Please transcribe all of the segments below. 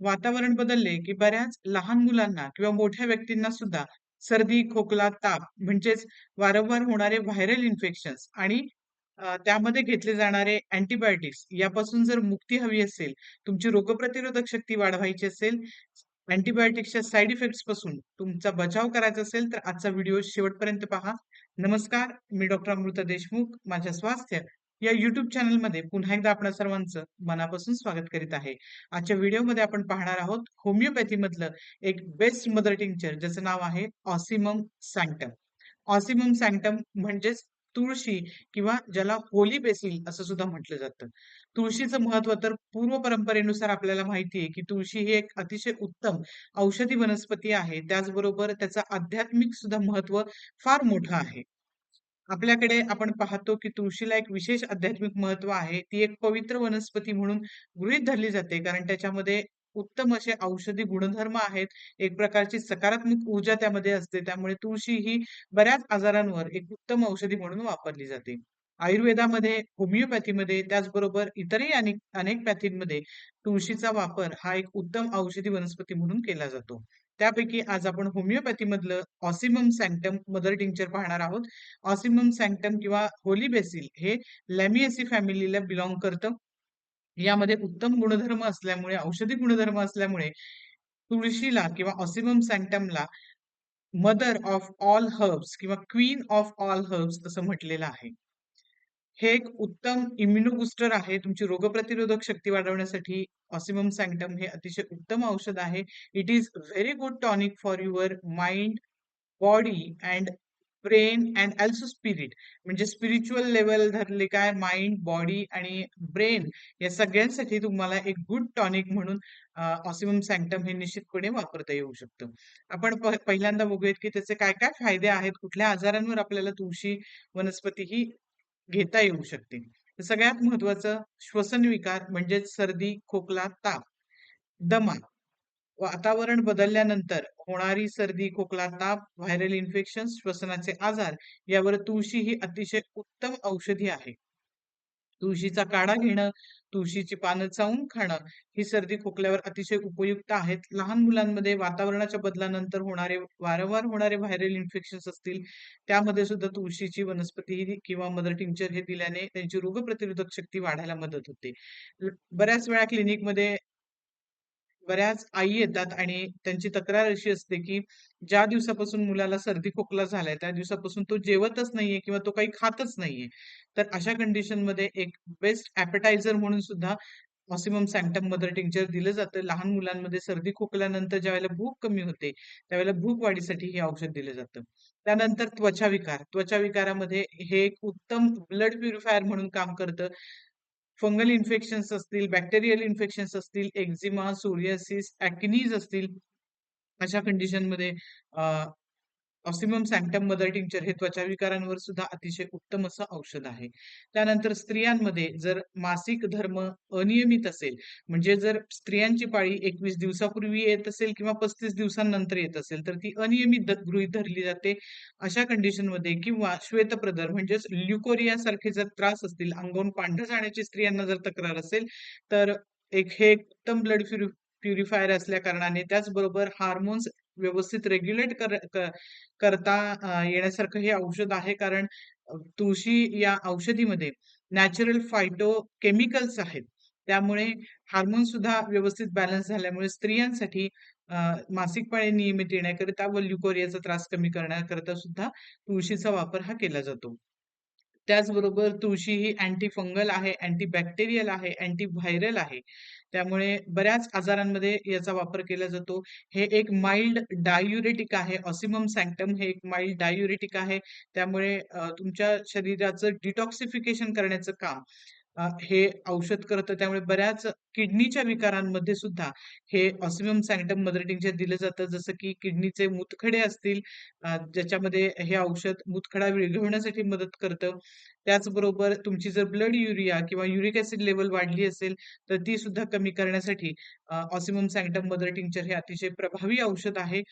वातावरण बदलले की बऱ्याच लहान मुलांना किंवा मोठ्या व्यक्तींना सुद्धा सर्दी, खोकला, ताप म्हणजेच वारंवार होणारे व्हायरल इन्फेक्शन आणि अ, त्यामध्ये घेतले जाणारे अँटीबायोटिक्स यापासून जर मुक्ती हवी असेल, तुमची रोगप्रतिरोधक शक्ती वाढवायची असेल, अँटीबायोटिक्सच्या साइड इफेक्ट्सपासून तुमचा बचाव करायचा असेल, तर आजचा व्हिडिओ शेवटपर्यंत पहा. नमस्कार, मी डॉक्टर अमृता देशमुख. माझ्या स्वास्थ्य या युट्यूब चॅनलमध्ये पुन्हा एकदा आपल्या सर्वांचं मनापासून स्वागत करीत आहे. आजच्या व्हिडिओमध्ये आपण पाहणार आहोत होमिओपॅथीमधलं एक बेस्ट मदर टिंक्चर ज्याचं नाव आहे ऑसिमम सँटम ऑसिमम सँटम म्हणजेच तुळशी किंवा ज्याला होली बेसिल असं सुद्धा म्हटलं जातं. तुळशीचं महत्त्व तर पूर्व परंपरेनुसार आपल्याला माहिती आहे, की तुळशी ही एक अतिशय उत्तम औषधी वनस्पती आहे. त्याचबरोबर त्याचं आध्यात्मिक सुद्धा महत्त्व फार मोठं आहे. आपल्याकडे आपण पाहतो, की तुळशीला एक विशेष आध्यात्मिक महत्त्व आहे. ती एक पवित्र वनस्पती म्हणून गृहीत धरली जाते. कारण त्याच्यामध्ये उत्तम असे औषधी गुणधर्म आहेत. एक प्रकारची सकारात्मक ऊर्जा त्यामध्ये असते. त्यामुळे तुळशी ही बऱ्याच आजारांवर एक उत्तम औषधी म्हणून वापरली जाते. आयुर्वेदामध्ये, होमिओपॅथीमध्ये त्याचबरोबर इतरही अनेक अनेक पॅथींमध्ये तुळशीचा वापर हा एक उत्तम औषधी वनस्पती म्हणून केला जातो. त्यापैकी आज आपण होमिओपॅथीमधलं ऑसिमम सँक्टम मदर टिंक्चर पाहणार आहोत. ऑसिमम सँक्टम किंवा होली बेसिल हे लॅमिएसी फॅमिलीला बिलॉंग करतं. यामध्ये उत्तम गुणधर्म असल्यामुळे, औषधी गुणधर्म असल्यामुळे तुळशीला किंवा ऑसिमम सँक्टमला मदर ऑफ ऑल हर्ब्स किंवा क्वीन ऑफ ऑल हर्ब्स असं म्हटलेलं आहे. हे एक उत्तम इम्युनो बुस्टर आहे. तुमची रोगप्रतिरोधक शक्ती वाढवण्यासाठी ऑसिमम सँक्टम हे अतिशय उत्तम औषध आहे. It is very good tonic for your mind, body and brain and also spirit म्हणजे स्पिरिच्युअल लेवल धरले काय माइंड, बॉडी आणि ब्रेन या सगळ्यांसाठी तुम्हाला एक गुड टॉनिक म्हणून ऑसिमम सँगटम हे निश्चितपणे वापरता येऊ शकतं. आपण पहिल्यांदा बघूयात, की त्याचे काय-काय फायदे आहेत, कुठल्या आजारांवर आपल्याला तुळशी वनस्पती ही घेता येऊ शकते. सगळ्यात महत्त्वाचं श्वसन विकार म्हणजेच सर्दी, खोकला, ताप, दमा, वातावरण बदलल्यानंतर होणारी सर्दी, खोकला, ताप, व्हायरल इन्फेक्शन, श्वसनाचे आजार यावर तुळशी ही अतिशय उत्तम औषधी आहे. तुळशीचा काढा घेणं, तुळशीची पानं चावून खाणं, ही सर्दी खोकल्यावर अतिशय उपयुक्त आहेत. लहान मुलांमध्ये वातावरणाच्या बदलानंतर होणारे वारंवार होणारे व्हायरल इन्फेक्शन्स असतील, त्यामध्ये सुद्धा तुळशीची वनस्पती किंवा मदर टिंचर हे दिल्याने त्यांची रोगप्रतिरोधक शक्ती वाढायला मदत होते. बऱ्याच वेळा क्लिनिकमध्ये बऱ्याच आई येतात आणि त्यांची तक्रार अशी असते, की ज्या दिवसापासून मुलाला सर्दी खोकला झालाय, त्या दिवसापासून तो जेवतच नाहीये किंवा तो काही खातच नाहीये. तर अशा कंडिशनमध्ये एक बेस्ट ऍपेटायझर म्हणून सुद्धा मॉसिमम सँटम मदर टिंक्चर दिलं जातं. लहान मुलांमध्ये सर्दी खोकल्यानंतर ज्यावेळेला भूक कमी होते, त्यावेळेला भूक वाढीसाठी हे औषध दिलं जातं. त्यानंतर त्वचा विकार. त्वचा विकारामध्ये हे एक उत्तम ब्लड प्युरिफायर म्हणून काम करतं. फंगल इन्फेक्शन्स असतील, बॅक्टेरियल इन्फेक्शन्स असतील, एक्झिमा, सोरियासिस, ॲक्नीज असतील, अशा कंडिशनमध्ये ऑसिमम सँक्टम मदर टिंचर हे त्वचा विकारांवर सुद्धा अतिशय उत्तम असं औषध आहे. त्यानंतर स्त्रियांमध्ये जर मासिक धर्म अनियमित असेल, म्हणजे जर स्त्रियांची पाळी 21 दिवसापूर्वी येत असेल किंवा 35 दिवसांनंतर येत असेल, तर ती अनियमित गृहित गृहीत धरली जाते. अशा कंडिशनमध्ये किंवा श्वेतप्रदर म्हणजेच ल्युकोरिया सारखे जर त्रास असतील, अंगावरून पांढरं जाण्याची स्त्रियांना जर तक्रार असेल, तर एक हे उत्तम ब्लड प्युरि प्युरिफायर असल्या कारणाने त्याचबरोबर हार्मोन्स व्यवस्थित रेग्युलेट कर कर करता येण्यासारखं हे औषध आहे. कारण तुळशी या औषधीमध्ये नॅचरल फायटोकेमिकल्स आहेत. त्यामुळे हार्मोन सुद्धा व्यवस्थित बॅलन्स झाल्यामुळे स्त्रियांसाठी मासिक पाळी नियमित येण्याकरिता व ल्युकोरियाचा त्रास कमी करण्याकरिता सुद्धा तुळशीचा वापर हा केला जातो. त्याचबरोबर तुळशी ही अँटी फंगल आहे, अँटी बॅक्टेरियल आहे, अँटी व्हायरल आहे. त्यामुळे बऱ्याच आजारांमध्ये याचा वापर केला जातो. हे एक माइल्ड डायुरेटिक आहे. ऑसिमम सँक्टम हे एक माइल्ड डायुरेटिक आहे. त्यामुळे तुमच्या शरीराचं डिटॉक्सिफिकेशन करण्याचं काम अ, हे औषध करतं. त्यामुळे बऱ्याच किडनीच्या विकारांमध्ये सुद्धा हे ऑसिमम सॅन्टम मदर टिंक्चर दिलं जातं. जसं की किडनीचे मूतखडे असतील अ, ज्याच्यामध्ये हे औषध मूतखडा विरघळवण्यासाठी मदत करतं. त्याचबरोबर तुमची जर ब्लड युरिया किंवा युरिक ऍसिड लेवल वाढली असेल तर ती सुद्धा कमी करण्यासाठी ऑसिमम सँक्टम मदर टिंचर हे अतिशय प्रभावी औषध आहे.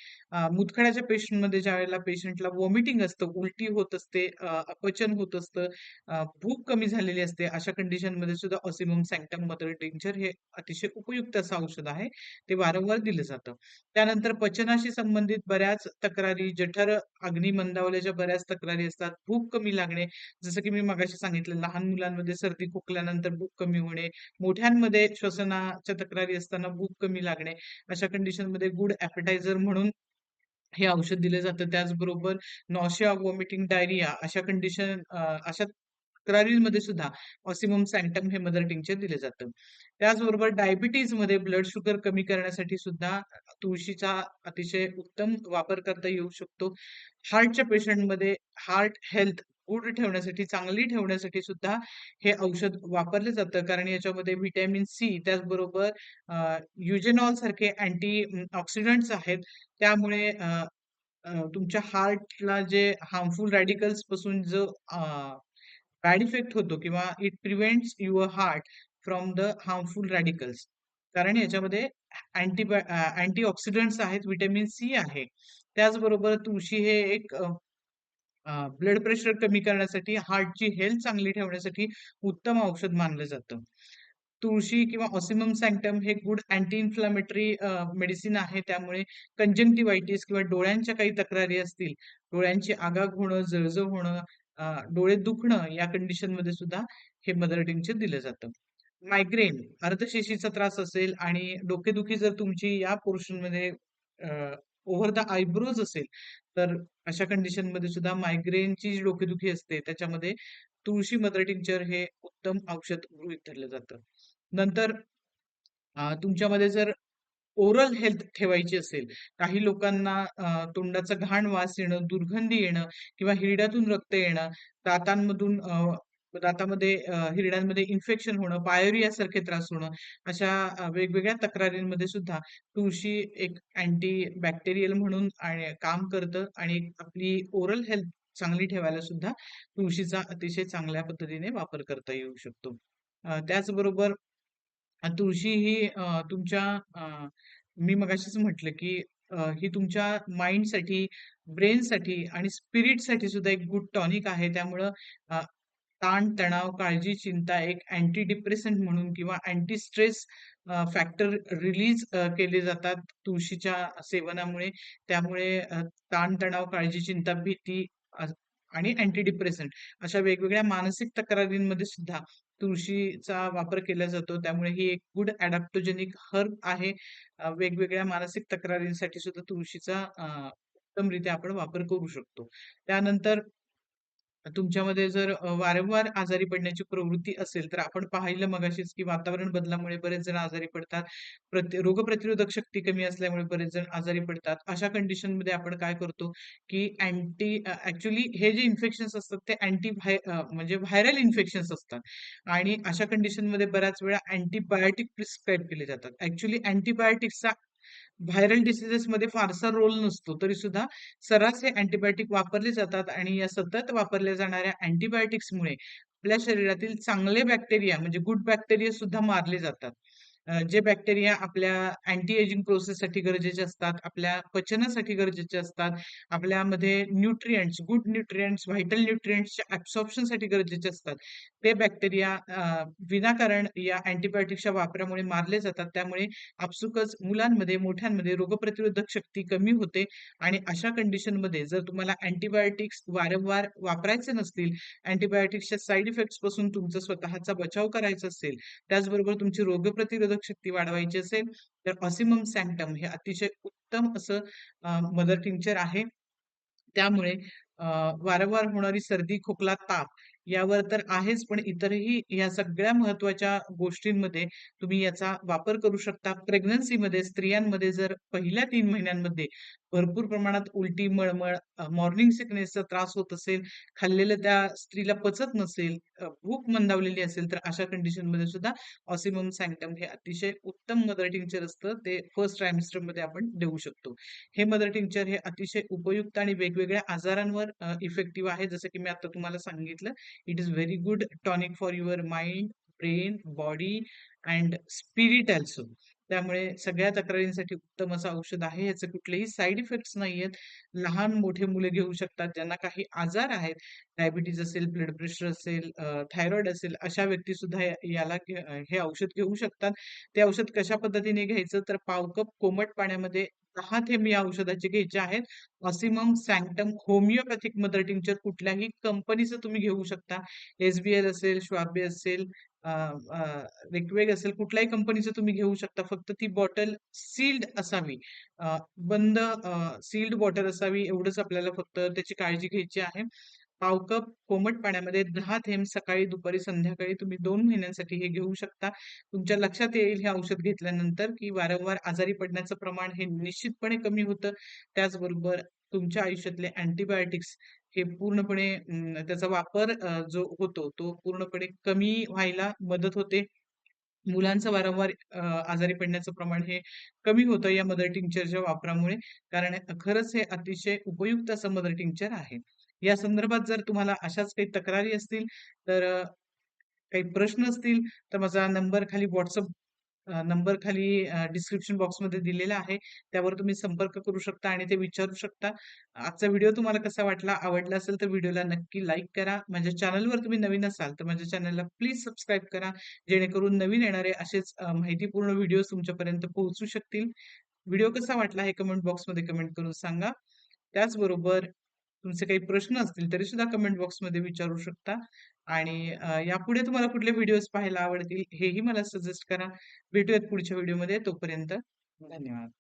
मुतखड्याच्या पेशंटमध्ये ज्या वेळेला पेशंटला वॉमिटिंग असतं उलटी होत असते अपचन होत असतं भूक कमी झालेली असते अशा कंडिशनमध्ये सुद्धा ऑसिमम सॅन्क्टम मदर टिंचर हे अतिशय उपयुक्त असं औषध आहे. ते वारंवार दिलं जातं. त्यानंतर पचनाशी संबंधित बऱ्याच तक्रारी जठर अग्नी मंदावल्याच्या बऱ्याच तक्रारी असतात भूक कमी लागणे जसं की मी मगाशी सांगितलं लहान मुलांमध्ये सर्दी खोकल्यानंतर भूक कमी होणे मोठ्यांमध्ये श्वसनाच्या तक्रारी असताना भूक कमी लागणे अशा कंडिशनमध्ये गुड ॲपेटायझर म्हणून हे औषध दिलं जातं. त्याचबरोबर नॉशिया वॉमिटिंग डायरिया अशा कंडिशन अशा तक्रारींमध्ये सुद्धा ऑसिमम सँटम हे मदर टिंक्चर दिले जातं. त्याचबरोबर डायबिटीजमध्ये ब्लड शुगर कमी करण्यासाठी सुद्धा तुळशीचा अतिशय उत्तम वापर करता येऊ शकतो. हार्टच्या पेशंटमध्ये हार्ट हेल्थ गुड ठेवण्यासाठी चांगली ठेवण्यासाठी सुद्धा हे औषध वापरले जातं. कारण याच्यामध्ये व्हिटॅमिन सी त्याचबरोबर युजेनॉल सारखे अँटी ऑक्सिडंट्स आहेत. त्यामुळे तुमच्या हार्टला जे हार्मफुल रॅडिकल्सपासून जो बॅड इफेक्ट होतो किंवा it prevents your heart from the harmful radicals कारण याच्यामध्ये अँटी अँटी ऑक्सिडंट्स आहेत व्हिटॅमिन सी आहे. त्याचबरोबर तुळशी हे एक ब्लड प्रेशर कमी करण्यासाठी हार्टची हेल्थ चांगली ठेवण्यासाठी उत्तम औषध मानलं जातं. तुळशी किंवा ऑसिमम सँक्टम हे गुड अँटी इन्फ्लामेटरी मेडिसिन आहे. त्यामुळे कंजंक्टिव्हायटिस किंवा डोळ्यांच्या काही तक्रारी असतील डोळ्यांची आगाग होणं जळजळ होणं अ, डोळे दुखणं या कंडिशनमध्ये सुद्धा हे मदर टिंक्चर दिलं जातं. मायग्रेन अर्धशेषीचा त्रास असेल आणि डोकेदुखी जर तुमची या पोर्शनमध्ये ओव्हर द आयब्रोज असेल तर अशा कंडिशनमध्ये सुद्धा मायग्रेनची जी डोकेदुखी असते त्याच्यामध्ये तुळशी मदर टिंचर हे उत्तम औषध गृहीत धरलं जातं. नंतर अ, तुमच्यामध्ये जर ओरल हेल्थ ठेवायची असेल काही लोकांना तोंडाचा घाण वास येणं दुर्गंधी येणं किंवा हिरड्यातून रक्त येणं दातांमधून दातामध्ये हिरड्यांमध्ये इन्फेक्शन होणं पायोरिया सारखे त्रास होणं अशा वेगवेगळ्या तक्रारींमध्ये सुद्धा तुळशी एक अँटी बॅक्टेरियल म्हणून आणि काम करतं आणि आपली ओरल हेल्थ चांगली ठेवायला सुद्धा तुळशीचा अतिशय चांगल्या पद्धतीने वापर करता येऊ शकतो. त्याचबरोबर आणि तुळशी ही अ, तुमच्या अ, मी मगाशीच म्हटलं की अ, ही तुमच्या माइंडसाठी, ब्रेनसाठी आणि स्पिरिटसाठी सुद्धा एक गुड टॉनिक आहे. त्यामुळं अ, ताण, तणाव, काळजी, चिंता एक अँटी डिप्रेसंट म्हणून किंवा अँटी स्ट्रेस फॅक्टर रिलीज केले जातात तुळशीच्या सेवनामुळे. त्यामुळे अ, ताण, तणाव, काळजी, चिंता, भीती अ, आणि अँटी डिप्रेसंट अशा वेगवेगळ्या मानसिक तक्रारींमध्ये सुद्धा तुळशीचा वापर केला जातो. त्यामुळे ही एक गुड अडॅप्टोजेनिक हर्ब आहे. वेगवेगळ्या मानसिक तक्रारींसाठी सुद्धा तुळशीचा उत्तमरित्या आपण वापर करू शकतो. त्यानंतर तुमच्यामध्ये जर अ, वारंवार आजारी पडण्याची प्रवृत्ती असेल, तर आपण पाहिलं मगाशीच की वातावरण बदलामुळे बरेच जण आजारी पडतात. प्रति रोगप्रतिरोधक शक्ती कमी असल्यामुळे बरेच जण आजारी पडतात. अशा कंडिशनमध्ये आपण काय करतो, की अँटी अ, हे जे इन्फेक्शन्स असतात ते अँटी व्हाय म्हणजे व्हायरल इन्फेक्शन्स असतात आणि अशा कंडिशनमध्ये बऱ्याच वेळा अँटीबायोटिक प्रिस्क्राईब केले जातात. ॲक्चुअली अँटीबायोटिक्सचा व्हायरल डिसीजेसमध्ये फारसा रोल नसतो. तरी सुद्धा सर्रास हे अँटीबायोटिक वापरले जातात आणि या सतत वापरल्या जाणाऱ्या अँटीबायोटिक्समुळे आपल्या शरीरातील चांगले बॅक्टेरिया म्हणजे गुड बॅक्टेरिया सुद्धा मारले जातात. जे बॅक्टेरिया आपल्या अँटी एजिंग प्रोसेससाठी गरजेचे असतात, आपल्या पचनासाठी गरजेचे असतात, आपल्यामध्ये न्यूट्रियंट्स गुड न्यूट्रियंट्स व्हायटल न्यूट्रिएंट्सच्या ॲब्सॉर्प्शनसाठी गरजेचे असतात. ते बॅक्टेरिया विनाकारण या अँटीबायोटिक्सच्या वापरामुळे मारले जातात. त्यामुळे आपसुकच मुलांमध्ये, मोठ्यांमध्ये रोगप्रतिरोधक शक्ती कमी होते आणि अशा कंडिशनमध्ये जर तुम्हाला अँटीबायोटिक्स वारंवार वापरायचे नसतील, अँटीबायोटिक्सच्या साइड इफेक्ट्सपासून तुमचा स्वतःचा बचाव करायचा असेल, त्याचबरोबर तुमची रोगप्रतिरोधक शक्ती वाढवायची असेल, तर ऑसिमम सँक्टम हे अतिशय उत्तम असं मदर टिंचर आहे. त्यामुळे वारंवार होणारी सर्दी, खोकला, ताप यावर तर आहेच, पण इतरही या सगळ्या महत्त्वाच्या गोष्टींमध्ये तुम्ही याचा वापर करू शकता. प्रेग्नन्सीमध्ये स्त्रियांमध्ये जर पहिल्या तीन महिन्यांमध्ये भरपूर प्रमाणात उलटी, मळमळ, मॉर्निंग सिकनेसचा त्रास होत असेल, खाल्लेलं त्या स्त्रीला पचत नसेल, भूक मंदावलेली असेल, तर अशा कंडिशनमध्ये सुद्धा ऑसिमम सँक्टम हे अतिशय उत्तम मदर टिंक्चर असतं. ते फर्स्ट ट्रायमेस्टरमध्ये आपण देऊ शकतो. हे मदर टिंक्चर हे अतिशय उपयुक्त आणि वेगवेगळ्या आजारांवर इफेक्टिव्ह आहे. जसं की मी आता तुम्हाला सांगितलं, it is very good tonic for your mind, brain, body and spirit also. त्यामुळे सगळ्या तक्रारींसाठी उत्तम असं औषध आहे. ह्याचे कुठलेही साईड इफेक्ट्स नाही आहेत लहान मोठे मुले घेऊ शकतात. ज्यांना काही आजार आहेत, डायबिटीज असेल, ब्लड प्रेशर असेल, थायरॉइड असेल, अशा व्यक्ती सुद्धा याला हे औषध घेऊ शकतात. ते औषध कशा पद्धतीने घ्यायचं तर पाव कप कोमट पाण्यामध्ये 10 थेंब या औषधाचे घ्यायचे आहेत. Ocimum sanctum homeopathic mother tincture कुठल्याही कंपनीचं तुम्ही घेऊ शकता. एस-बी-एल असेल, श्वाबे असेल, रिक्वेग असेल, कुठल्याही कंपनीचं तुम्ही घेऊ शकता. फक्त ती बॉटल सील्ड असावी. बंद सील्ड बॉटल असावी एवढंच आपल्याला फक्त त्याची काळजी घ्यायची आहे. पाव कप कोमट पाण्यामध्ये दहा थेंब सकाळी, दुपारी, संध्याकाळी तुम्ही दोन महिन्यांसाठी हे घेऊ शकता. तुमच्या लक्षात येईल हे औषध घेतल्यानंतर, की वारंवार आजारी पडण्याचं प्रमाण हे निश्चितपणे कमी होतं. त्याचबरोबर तुमच्या आयुष्यातले अँटीबायोटिक्स हे पूर्णपणे त्याचा वापर जो होतो तो पूर्णपणे कमी व्हायला मदत होते. मुलांचं वारंवार आजारी पडण्याचं प्रमाण हे कमी होतं या मदर टिंक्चरच्या वापरामुळे. कारण खरंच हे अतिशय उपयुक्त असं मदर टिंक्चर आहे. या संदर्भात जर तुम्हाला अशाच काही तक्रारी असतील, तर काही प्रश्न असतील, तर माझा नंबर खाली व्हॉट्सअप नंबर खाली डिस्क्रिप्शन बॉक्समध्ये दिलेला आहे. त्यावर तुम्ही संपर्क करू शकता आणि ते विचारू शकता. आजचा व्हिडिओ तुम्हाला कसा वाटला? आवडला असेल तर व्हिडिओला नक्की लाईक करा. माझ्या चॅनलवर तुम्ही नवीन असाल तर माझ्या चॅनलला प्लीज सबस्क्राईब करा. जेणेकरून नवीन येणारे असेच माहितीपूर्ण व्हिडिओज तुमच्यापर्यंत पोहोचू शकतील. व्हिडिओ कसा वाटला हे कमेंट बॉक्समध्ये कमेंट करून सांगा. त्याचबरोबर तुमचे काही प्रश्न असतील तरी सुद्धा कमेंट बॉक्समध्ये विचारू शकता आणि यापुढे तुम्हाला कुठले व्हिडिओज पाहायला आवडतील हेही मला सजेस्ट करा. भेटूयात पुढच्या व्हिडिओमध्ये. तोपर्यंत धन्यवाद.